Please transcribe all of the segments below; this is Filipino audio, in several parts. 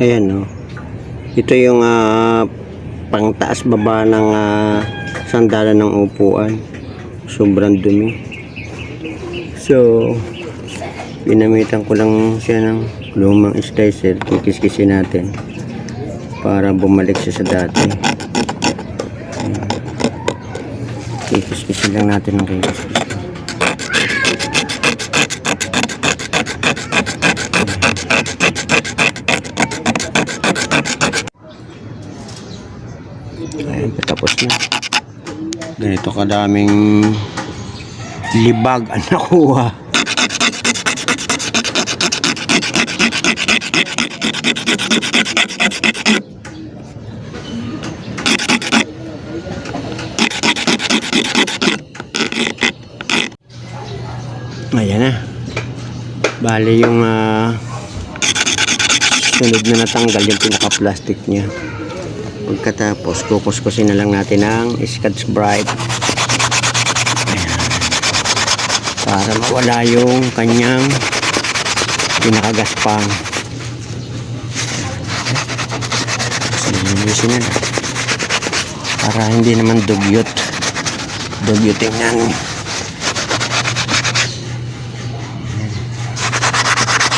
Ayan, no. Ito yung ah, pangtaas baba ng ah, sandalan ng upuan. Sobrang dumi. So, pinamitan ko lang siya ng lumang slicer. Kikiskisin natin para bumalik siya sa dati. Kikiskisin lang natin ng kikiskisin. Ayan, patapos na. Ganito kadaming libag ang nakuha. Ayan na. Bali yung ah, sunod na natanggal yung pinaka-plastic niya. Pagkatapos, kukuskusin na lang natin ng Scotch. Ayan. Para mawala yung kanyang pinakagaspang. Sinilisin. Para hindi naman dugyot. Dugyutin yan.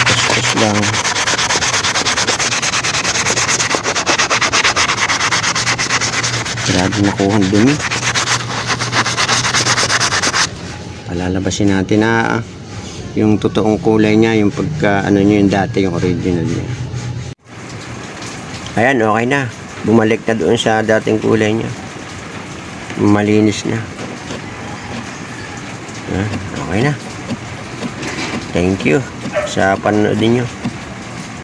Kuskus lang. Grabe nakuha ang dumi. Palalabasin natin na ah, yung totoong kulay niya, yung pagka ano niya yung dati, yung original niya. Ayan, okay na. Bumalik na doon sa dating kulay niya. Malinis na. Ah, okay na. Thank you sa panonood ninyo.